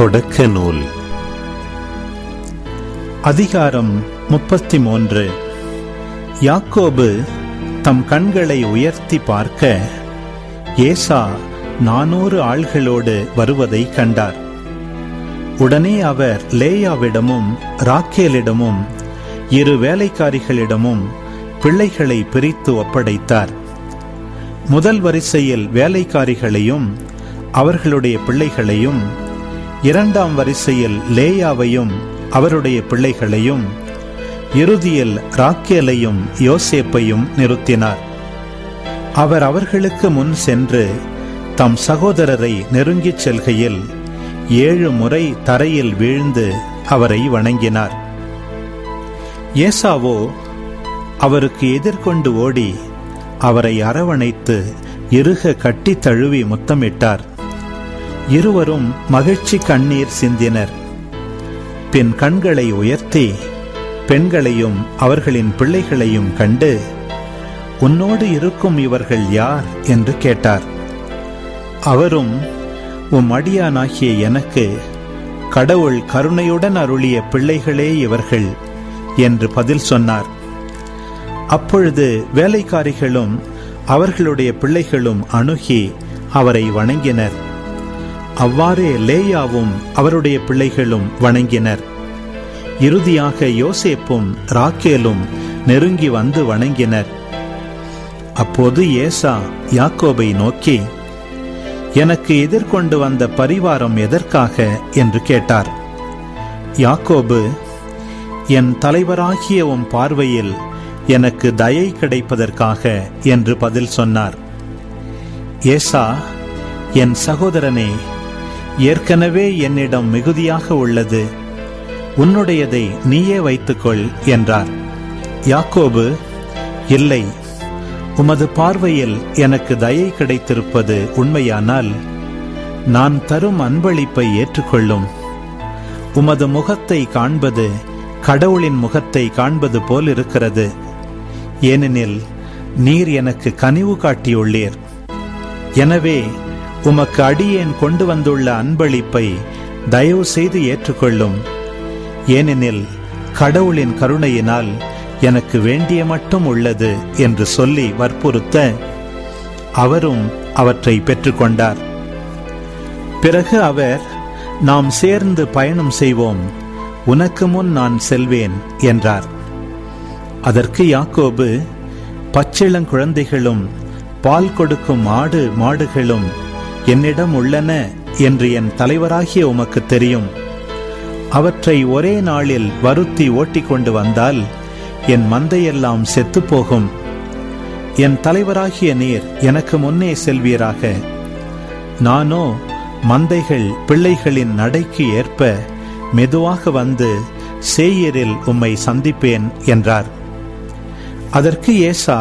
தொடக்க நூல் அதிகாரம் முப்பத்தி மூன்று யாக்கோபு தம் கண்களை உயர்த்தி பார்க்க ஏசா நானூறு ஆள்களோடு வருவதை கண்டார். உடனே அவர் லேயாவிடமும் ராக்கேலிடமும் இரு வேலைக்காரிகளிடமும் பிள்ளைகளை பிரித்து ஒப்படைத்தார். முதல் வரிசையில் வேலைக்காரிகளையும் அவர்களுடைய பிள்ளைகளையும் இரண்டாம் வரிசையில் லேயாவையும் அவருடைய பிள்ளைகளையும் இறுதியில் ராக்கேலையும் யோசேப்பையும் நிறுத்தினார். அவர் அவர்களுக்கு முன் சென்று தம் சகோதரரை நெருங்கிச் செல்கையில் ஏழு முறை தரையில் வீழ்ந்து அவரை வணங்கினார். ஏசாவோ அவருக்கு எதிர்கொண்டு ஓடி அவரை அரவணைத்து இறுக கட்டி தழுவி முத்தமிட்டார். இருவரும் மகிழ்ச்சி கண்ணீர் சிந்தினர். பின் கண்களை உயர்த்தி பெண்களையும் அவர்களின் பிள்ளைகளையும் கண்டு உன்னோடு இருக்கும் இவர்கள் யார்? என்று கேட்டார். அவரும் உம் அடியானாகிய எனக்கு கடவுள் கருணையுடன் அருளிய பிள்ளைகளே இவர்கள் என்று பதில் சொன்னார். அப்பொழுது வேலைக்காரிகளும் அவர்களுடைய பிள்ளைகளும் அணுகி அவரை வணங்கினர். அவ்வாறே லேயாவும் அவருடைய பிள்ளைகளும் வணங்கினர். இறுதியாக யோசேப்பும் ராக்கேலும் நெருங்கி வந்து வணங்கினர். அப்போது ஏசா யாக்கோபை நோக்கி எனக்கு எதிர்கொண்டு வந்த பரிவாரம் எதற்காக? என்று கேட்டார். யாக்கோபு என் தலைவராகிய உன் பார்வையில் எனக்கு தயை கிடைப்பதற்காக என்று பதில் சொன்னார். ஏசா என் சகோதரனே ஏற்கனவே என்னிடம் மிகுதியாக உள்ளது. உன்னுடையதை நீயே வைத்துக்கொள் என்றார். யாக்கோபு இல்லை உமது பார்வையில் எனக்கு தயை கிடைத்திருப்பது உண்மையானால் நான் தரும் அன்பளிப்பை ஏற்றுக்கொள்ளும். உமது முகத்தை காண்பது கடவுளின் முகத்தை காண்பது போல் இருக்கிறது ஏனெனில் நீர் எனக்கு கனிவு காட்டியுள்ளீர். எனவே உமக்கு அடியேன் கொண்டு வந்துள்ள அன்பளிப்பை தயவு செய்து ஏற்றுக்கொள்ளும். ஏனெனில் கடவுளின் கருணையினால் எனக்கு வேண்டிய மட்டும் உள்ளது என்று சொல்லி வற்புறுத்த அவரும் அவற்றை பெற்றுக்கொண்டார். பிறகு அவர் நாம் சேர்ந்து பயணம் செய்வோம் உனக்கு முன் நான் செல்வேன் என்றார். அதற்கு யாக்கோபு பச்சிளங்குழந்தைகளும் பால் கொடுக்கும் ஆடு மாடுகளும் என்னிடம் உள்ளன என்று என் தலைவராகிய உமக்கு தெரியும். அவற்றை ஒரே நாளில் வருத்தி ஓட்டிக்கொண்டு வந்தால் என் மந்தையெல்லாம் செத்துப்போகும். என் தலைவராகிய நீர் எனக்கு முன்னே செல்வீராக. நானோ மந்தைகள் பிள்ளைகளின் நடைக்கு ஏற்ப மெதுவாக வந்து சேயரில் உம்மை சந்திப்பேன் என்றார். அதற்கு ஏசா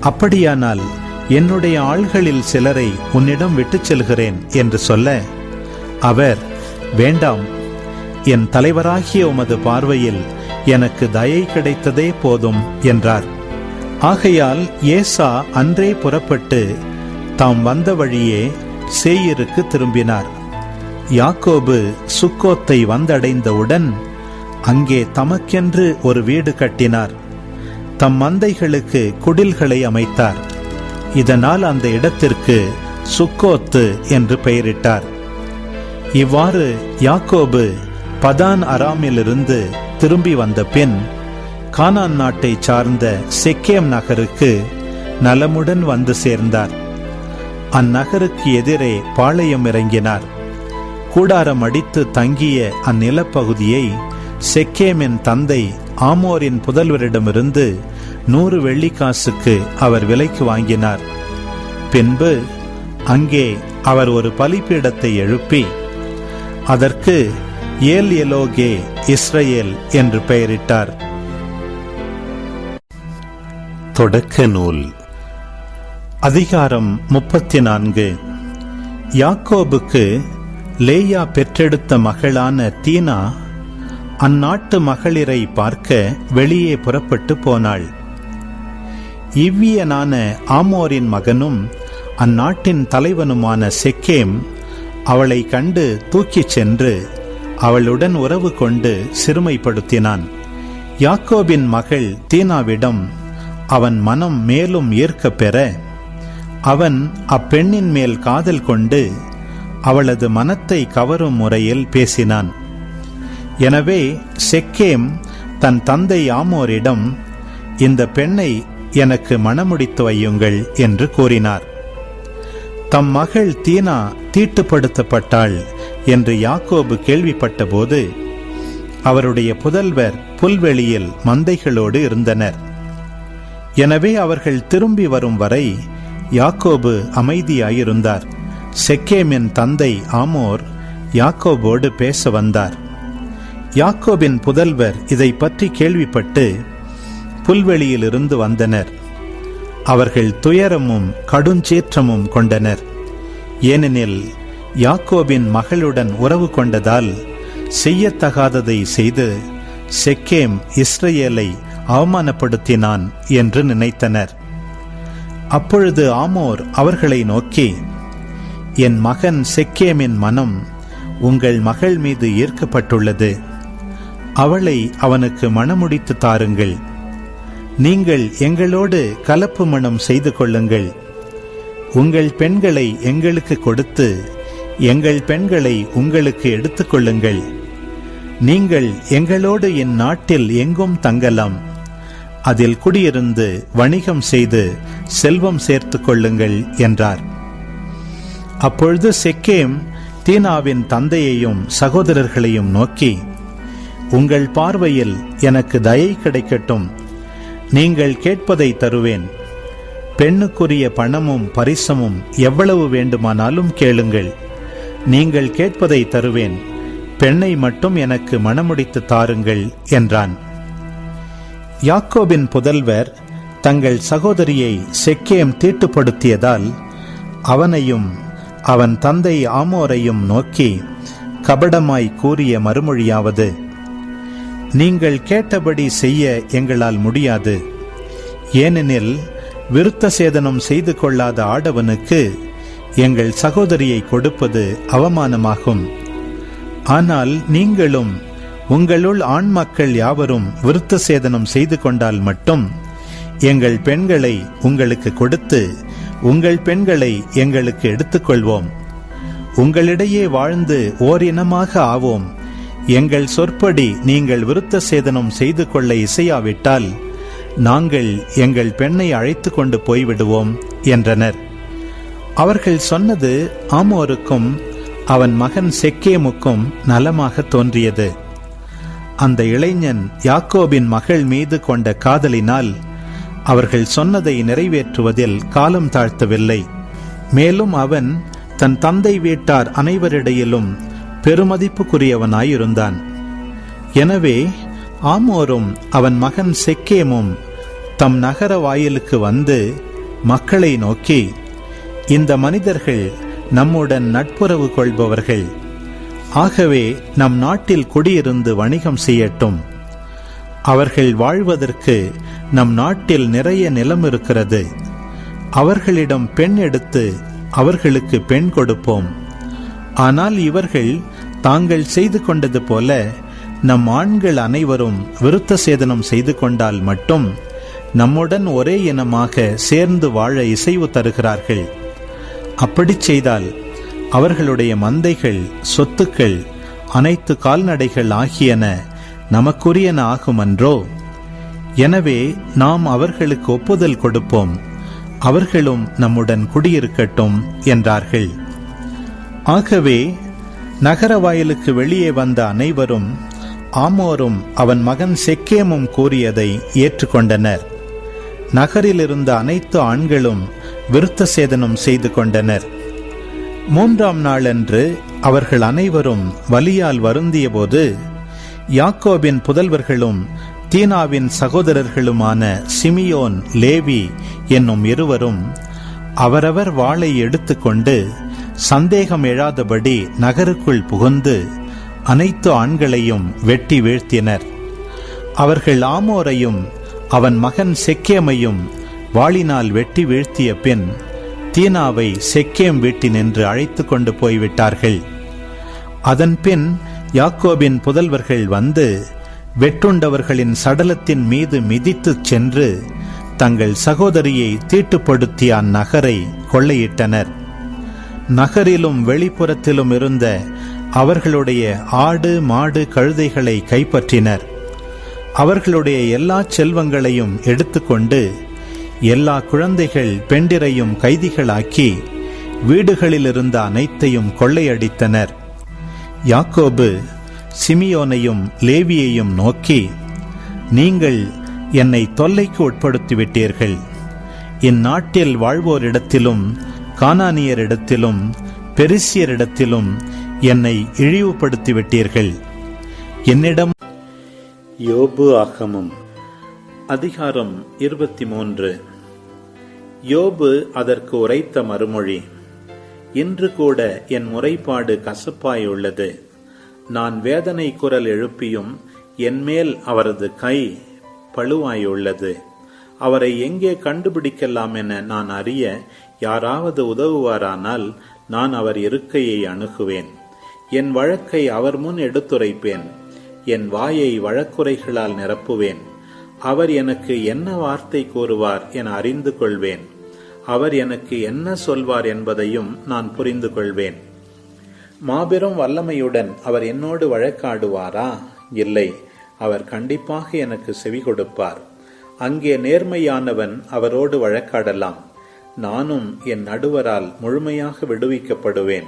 அப்படியானால் என்னுடைய ஆள்களில் சிலரை உன்னிடம் விட்டுச் செல்கிறேன் என்று சொல்ல அவர் வேண்டாம். என் தலைவராகிய உமது பார்வையில் எனக்கு தயை கிடைத்ததே போதும் என்றார். ஆகையால் ஏசா அன்றே புறப்பட்டு தாம் வந்த வழியே சேயிருக்கு திரும்பினார். யாக்கோபு சுக்கோத்தை வந்தடைந்தவுடன் அங்கே தமக்கென்று ஒரு வீடு கட்டினார். தம் மந்தைகளுக்கு குடில்களை அமைத்தார். இதனால் அந்த இடத்திற்கு சுக்கோத்து என்று பெயரிட்டார். இவ்வாறு யாக்கோபு பதான் அராமிலிருந்து திரும்பி வந்த பின் கானான் நாட்டை சார்ந்த செக்கேம் நகருக்கு நலமுடன் வந்து சேர்ந்தார். அந்நகருக்கு எதிரே பாளையம் இறங்கினார். கூடாரம் அடித்து தங்கிய அந்நிலப்பகுதியை செக்கேமின் தந்தை ஆமோரின் புதல்வரிடமிருந்து நூறு வெள்ளிக்காசுக்கு அவர் விலைக்கு வாங்கினார். பின்பு அங்கே அவர் ஒரு பலிப்பீடத்தை எழுப்பி அதற்கு ஏல் எலோகே இஸ்ரேல் என்று பெயரிட்டார். தொடக்க நூல். அதிகாரம் முப்பத்தி நான்கு யாக்கோபுக்கு லேயா பெற்றெடுத்த மகளான தீனா அந்நாட்டு மகளிரை பார்க்க வெளியே புறப்பட்டு போனாள். இவ்வியனான ஆமோரின் மகனும் அந்நாட்டின் தலைவனுமான செக்கேம் அவளை கண்டு தூக்கிச் சென்று அவளுடன் உறவு கொண்டு சிறுமைப்படுத்தினான். யாக்கோபின் மகள் தீனாவிடம் அவன் மனம் மேலும் ஏற்க பெற அவன் அப்பெண்ணின் மேல் காதல் கொண்டு அவளது மனத்தை கவரும் முறையில் பேசினான். எனவே செக்கேம் தன் தந்தை ஆமோரிடம் இந்த பெண்ணை எனக்கு மணமுடித்து வையுங்கள் என்று கூறினார். தம் மகள் தீனா தீட்டுப்படுத்தப்பட்டாள் என்று யாக்கோபு கேள்விப்பட்டபோது அவருடைய புதல்வர் புல்வெளியில் மந்தைகளோடு இருந்தனர். எனவே அவர்கள் திரும்பி வரும் வரை யாக்கோபு அமைதியாயிருந்தார். செக்கேமின் தந்தை ஆமோர் யாக்கோபோடு பேச வந்தார். யாக்கோபின் புதல்வர் இதை பற்றி கேள்விப்பட்டு புல்வெளியிலிருந்து வந்தனர். அவர்கள் துயரமும் கடுஞ்சேற்றமும் கொண்டனர். ஏனெனில் யாக்கோபின் மகளுடன் உறவு கொண்டதால் செய்யத்தகாததை செய்து செக்கேம் இஸ்ரேலை அவமானப்படுத்தினான் என்று நினைத்தனர். அப்பொழுது ஆமோர் அவர்களை நோக்கி என் மகன் செக்கேமின் மனம் உங்கள் மகள் மீது ஈர்க்கப்பட்டுள்ளது. அவளை அவனுக்கு மனமுடித்து தாருங்கள். நீங்கள் எங்களோடு கலப்பு மணம் செய்து கொள்ளுங்கள். உங்கள் பெண்களை எங்களுக்கு கொடுத்து எங்கள் பெண்களை உங்களுக்கு எடுத்துக்கொள்ளுங்கள் நீங்கள் எங்களோடு என் நாட்டில் எங்கும் தங்கலாம். அதில் குடியிருந்து வணிகம் செய்து செல்வம் சேர்த்து கொள்ளுங்கள் என்றார். அப்பொழுது செக்கேம் தீனாவின் தந்தையையும் சகோதரர்களையும் நோக்கி உங்கள் பார்வையில் எனக்கு தயை கிடைக்கட்டும். நீங்கள் கேட்பதை தருவேன். பெண்ணுக்குரிய பணமும் பரிசமும் எவ்வளவு வேண்டுமானாலும் கேளுங்கள். நீங்கள் கேட்பதை தருவேன். பெண்ணை மட்டும் எனக்கு மணமுடித்து தாருங்கள் என்றான். யாக்கோபின் புதல்வர் தங்கள் சகோதரியை செக்கேம் தீட்டுப்படுத்தியதால் அவனையும் அவன் தந்தை ஆமோரையும் நோக்கி கபடமாய் கூறிய மறுமொழியாவது நீங்கள் கேட்டபடி செய்ய எங்களால் முடியாது. ஏனெனில் விருத்த சேதனம் செய்து கொள்ளாத ஆடவனுக்கு எங்கள் சகோதரியை கொடுப்பது அவமானமாகும். ஆனால் நீங்களும் உங்களுள் ஆண் மக்கள் யாவரும் விருத்த சேதனம் செய்து கொண்டால் மட்டும் எங்கள் பெண்களை உங்களுக்கு கொடுத்து உங்கள் பெண்களை எங்களுக்கு எடுத்துக்கொள்வோம். உங்களிடையே வாழ்ந்து ஓரினமாக ஆவோம். எங்கள் சொற்படி நீங்கள் விருத்த சேதனம் செய்து கொள்ள இசையாவிட்டால் நாங்கள் எங்கள் பெண்ணை அழைத்து கொண்டு போய்விடுவோம் என்றனர். அவர்கள் சொன்னது ஆமோருக்கும் அவன் மகன் செக்கேமுக்கும் நலமாக தோன்றியது. அந்த இளைஞன் யாக்கோபின் மகள் மீது கொண்ட காதலினால் அவர்கள் சொன்னதை நிறைவேற்றுவதில் காலம் தாழ்த்தவில்லை. மேலும் அவன் தன் தந்தை வீட்டார் அனைவரிடையிலும் பெருமதிப்புக்குரியவனாயிருந்தான். எனவே ஆமோரும் அவன் மகன் செக்கேமும் தம் நகர வாயிலுக்கு வந்து மக்களை நோக்கி இந்த மனிதர்கள் நம்முடன் நட்புறவு கொள்பவர்கள். ஆகவே நம் நாட்டில் குடியிருந்து வணிகம் செய்யட்டும். அவர்கள் வாழ்வதற்கு நம் நாட்டில் நிறைய நிலம் இருக்கிறது. அவர்களிடம் பெண் எடுத்து அவர்களுக்கு பெண் கொடுப்போம். ஆனால் இவர்கள் தாங்கள் செய்து கொண்டது போல நம் ஆண்கள் அனைவரும் விருத்த சேதனம் செய்து கொண்டால் மட்டும் நம்முடன் ஒரே இனமாக சேர்ந்து வாழ இசைவு தருகிறார்கள். அப்படி செய்தால் அவர்களுடைய மந்தைகள் சொத்துக்கள் அனைத்து கால்நடைகள் ஆகியன நமக்குரியன ஆகுமன்றோ? எனவே நாம் அவர்களுக்கு ஒப்புதல் கொடுப்போம். அவர்களும் நம்முடன் குடியிருக்கட்டும் என்றார்கள். ஆகவே நகர வாயிலுக்கு வெளியே வந்த அனைவரும் ஆமோரும் அவன் மகன் செக்கேமும் கூறியதை ஏற்றுக்கொண்டனர். நகரில் இருந்த அனைத்து ஆண்களும் விருத்த சேதனம் செய்து கொண்டனர். மூன்றாம் நாளன்று அவர்கள் அனைவரும் வலியால் வருந்தியபோது யாக்கோபின் புதல்வர்களும் தீனாவின் சகோதரர்களுமான சிமியோன் லேவி என்னும் இருவரும் அவரவர் வாளை எடுத்துக்கொண்டு சந்தேகம் எழாதபடி நகருக்குள் புகுந்து அனைத்து ஆண்களையும் வெட்டி வீழ்த்தினர். அவர்கள் ஆமோரையும் அவன் மகன் செக்கேமையும் வாளினால் வெட்டி வீழ்த்திய பின் தீனாவை செக்கேம் வீட்டினின்று அழைத்து கொண்டு போய்விட்டார்கள். அதன்பின் யாக்கோபின் புதல்வர்கள் வந்து வெட்டுண்டவர்களின் சடலத்தின் மீது மிதித்துச் சென்று தங்கள் சகோதரியை தீட்டுப்படுத்திய அந்நகரை கொள்ளையிட்டனர். நகரிலும் வெளிப்புறத்திலும் இருந்த அவர்களுடைய ஆடு மாடு கழுதைகளை கைப்பற்றினர். அவர்களுடைய எல்லா செல்வங்களையும் எடுத்துக்கொண்டு எல்லா குழந்தைகள் பெண்டிரையும் கைதிகளாக்கி வீடுகளில் இருந்த அனைத்தையும் கொள்ளையடித்தனர். யாக்கோபு சிமியோனையும் லேவியையும் நோக்கி நீங்கள் என்னை தொல்லைக்கு உட்படுத்திவிட்டீர்கள். இந்நாட்டில் வாழ்வோரிடத்திலும் கானானியரிடத்திலும் பெரிசியரிடத்திலும் என்னை இழிவுபடுத்திவிட்டீர்கள். என்னிடம் யோபு ஆகமும் அதிகாரம் இருபத்தி மூன்று யோபு அதற்கு உரைத்த மறுமொழி இன்று கூட என் முறைப்பாடு கசப்பாயுள்ளது. நான் வேதனை குரல் எழுப்பியும் என்மேல் அவரது கை பழுவாயுள்ளது அவரை எங்கே கண்டுபிடிக்கலாம் என நான் அறிய யாராவது உதவுவாரானால் நான் அவர் இருக்கையை அணுகுவேன். என் வழக்கை அவர் முன் எடுத்துரைப்பேன். என் வாயை வழக்குரைகளால் நிரப்புவேன். அவர் எனக்கு என்ன வார்த்தை கூறுவார் என அறிந்து கொள்வேன். அவர் எனக்கு என்ன சொல்வார் என்பதையும் நான் புரிந்து கொள்வேன். மாபெரும் வல்லமையுடன் அவர் என்னோடு வழக்காடுவாரா? இல்லை. அவர் கண்டிப்பாக எனக்கு செவி கொடுப்பார். அங்கே நேர்மையானவன் அவரோடு வழக்காடலாம். நானும் என் நடுவரால் முழுமையாக விடுவிக்கப்படுவேன்.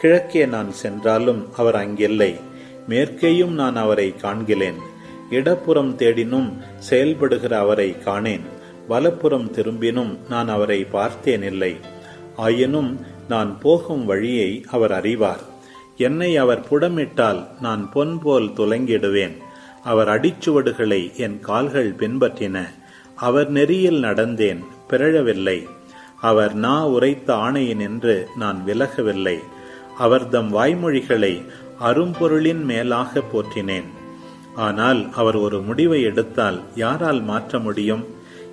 கிழக்கே நான் சென்றாலும் அவர் அங்கில்லை. மேற்கேயும் நான் அவரை காண்கிறேன் இடப்புறம் தேடினும் செயல்படுகிற அவரை காணேன். வலப்புறம் திரும்பினும் நான் அவரை பார்த்தேனில்லை. ஆயினும் நான் போகும் வழியை அவர் அறிவார். என்னை அவர் புடமிட்டால் நான் பொன் போல் துலங்கிடுவேன். அவர் அடிச்சுவடுகளை என் கால்கள் பின்பற்றின. அவர் நெறியில் நடந்தேன் பிறழவில்லை. அவர் நா உரைத்த ஆணையினின்று நான் விலகவில்லை. அவர்தம் வாய்மொழிகளை அரும்பொருளின் மேலாக போற்றினேன். ஆனால் அவர் ஒரு முடிவை எடுத்தால் யாரால் மாற்ற முடியும்?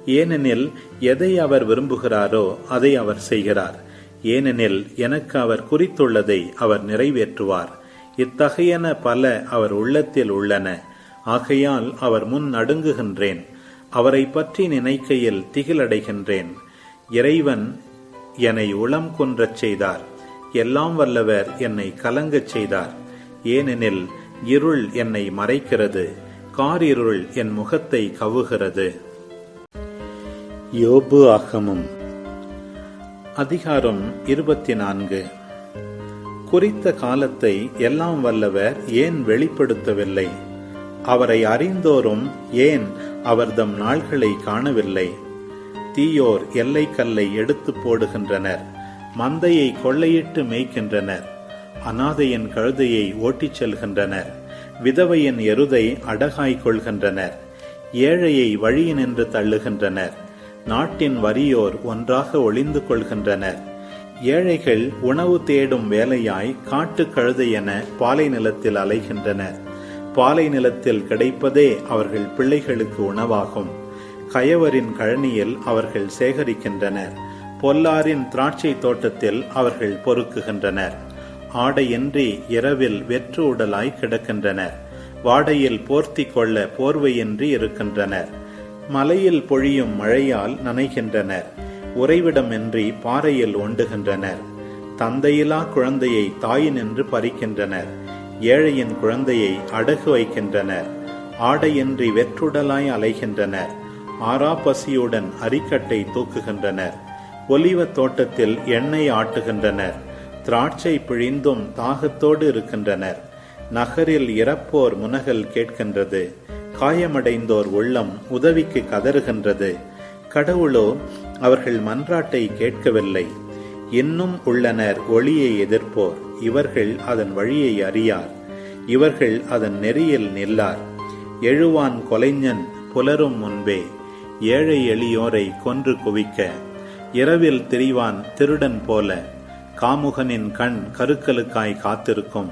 ஏனெனில் எதை அவர் விரும்புகிறாரோ அதை அவர் செய்கிறார். ஏனெனில் எனக்கு அவர் குறித்துள்ளதை அவர் நிறைவேற்றுவார். இத்தகையன பல அவர் உள்ளத்தில் உள்ளன. ஆகையால் அவர் முன் நடுங்குகின்றேன். அவரை பற்றி நினைக்கையில் திகிலடைகின்றேன். இறைவன் என்னை உளம் குன்றச் செய்தார். எல்லாம் வல்லவர் என்னை கலங்கச் செய்தார். ஏனெனில் இருள் என்னை மறைக்கிறது. காரிருள் என் முகத்தை கவுகிறது. யோபு ஆகமும். அதிகாரம் இருபத்தி நான்கு குறித்த காலத்தை எல்லாம் வல்லவர் ஏன் வெளிப்படுத்தவில்லை? அவரை அறிந்தோரும் ஏன் அவர்தம் நாள்களை காணவில்லை? தீயோர் எல்லை கல்லை எடுத்து போடுகின்றனர். மந்தையை கொள்ளையிட்டு மேய்க்கின்றனர். அனாதையின் கழுதையை ஓட்டிச் செல்கின்றனர். விதவையின் எருதை அடகாய் கொள்கின்றனர். ஏழையை வழியினின்று தள்ளுகின்றனர். நாட்டின் வறியோர் ஒன்றாக ஒளிந்து கொள்கின்றனர். ஏழைகள் உணவு தேடும் வேலையாய் காட்டு கழுதை என பாலை நிலத்தில் அலைகின்றனர். பாலை நிலத்தில் கிடைப்பதே அவர்கள் பிள்ளைகளுக்கு உணவாகும். கயவரின் கழனியில் அவர்கள் சேகரிக்கின்றனர். பொல்லாரின் திராட்சை தோட்டத்தில் அவர்கள் பொறுக்குகின்றனர். ஆடையின்றி இரவில் வெற்று உடலாய் கிடக்கின்றனர். வாடையில் போர்த்தி கொள்ள போர்வையின்றி இருக்கின்றனர். மலையில் பொழியும் மழையால் நனைகின்றனர். உறைவிடமின்றி பாறையில் ஒண்டுகின்றனர். தந்தையிலா குழந்தையை தாயினின்று பறிக்கின்றனர். ஏழையின் குழந்தையை அடகு வைக்கின்றனர். ஆடையின்றி வெற்றுடலாய் அலைகின்றனர். ஆராப்பசியுடன் அரிக்கட்டை தூக்குகின்றனர். ஒலிவ தோட்டத்தில் எண்ணெய் ஆட்டுகின்றனர். திராட்சை பிழிந்தும் தாகத்தோடு இருக்கின்றனர். நகரில் இறப்போர் முனகல் கேட்கின்றது. காயமடைந்தோர் உள்ளம் உதவிக்கு கதறுகின்றது. கடவுளோ அவர்கள் மன்றாட்டை கேட்கவில்லை. இன்னும் உள்ளனர் ஒளியை எதிர்ப்போர். இவர்கள் அதன் வழியை அறியார். இவர்கள் அதன் நெறியில் நில்லார். எழுவான் கொலைஞன் புலரும் முன்பே. ஏழை எளியோரை கொன்று குவிக்க இரவில் திரிவான் திருடன் போல காமுகனின் கண் கருக்கலுக்காய் காத்திருக்கும்.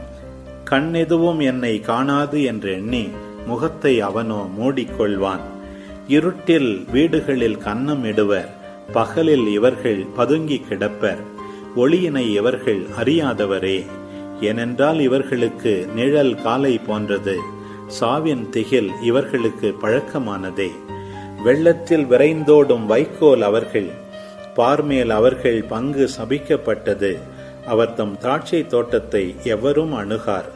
கண் எதுவும் என்னை காணாது என்று எண்ணி முகத்தை அவனோ மூடிக்கொள்வான். இருட்டில் வீடுகளில் கன்னம் இடுவர் பகலில் இவர்கள் பதுங்கி கிடப்பர். ஒளியினை இவர்கள் அறியாதவரே ஏனென்றால் இவர்களுக்கு நிழல் காலை போன்றது. சாவின் திகில் இவர்களுக்கு பழக்கமானதே. வெள்ளத்தில் விரைந்தோடும் வைக்கோல் அவர்கள். பார்மேல் அவர்கள் பங்கு சபிக்கப்பட்டது. அவர் தம் திராட்சை தோட்டத்தை எவரும் அணுகார்.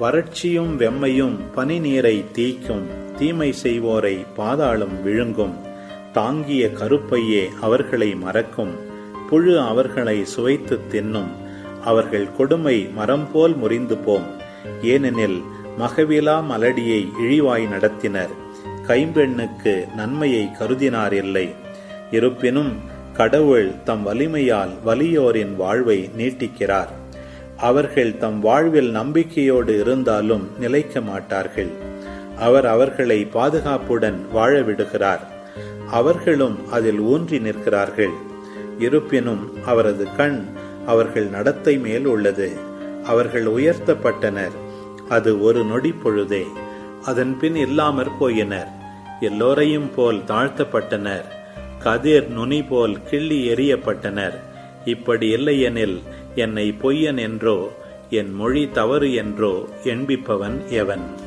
வறட்சியும் வெம்மையும் பனிநீரை தீக்கும் தீமை செய்வோரை பாதாளம் விழுங்கும். தாங்கிய கருப்பையே அவர்களை மறக்கும். புழு அவர்களை சுவைத்து தின்னும். அவர்கள் கொடுமை மரம் போல் முறிந்து போம். ஏனெனில் மகவிலா மலடியை இழிவாய் நடத்தினர். கைம்பெண்ணுக்கு நன்மையை கருதினார் இல்லை இருப்பினும் கடவுள் தம் வலிமையால் வலியோரின் வாழ்வை நீட்டிக்கிறார். அவர்கள் தம் வாழ்வில் நம்பிக்கையோடு இருந்தாலும் நிலைக்க மாட்டார்கள். அவர் அவர்களை பாதுகாப்புடன் வாழ விடுகிறார். அவர்களும் அதில் ஊன்றி நிற்கிறார்கள். இருப்பினும் அவரது கண் அவர்கள் நடத்தை மேல் உள்ளது. அவர்கள் உயர்த்தப்பட்டனர். அது ஒரு நொடி பொழுதே அதன் பின் இல்லாமற் போயினர். எல்லோரையும் போல் தாழ்த்தப்பட்டனர். கதிர் நுனி போல் கிள்ளி எறியப்பட்டனர். இப்படி இல்லையெனில் என்னை பொய்யன் என்றோ என் மொழி தவறு என்றோ எண்பிப்பவன் எவன்?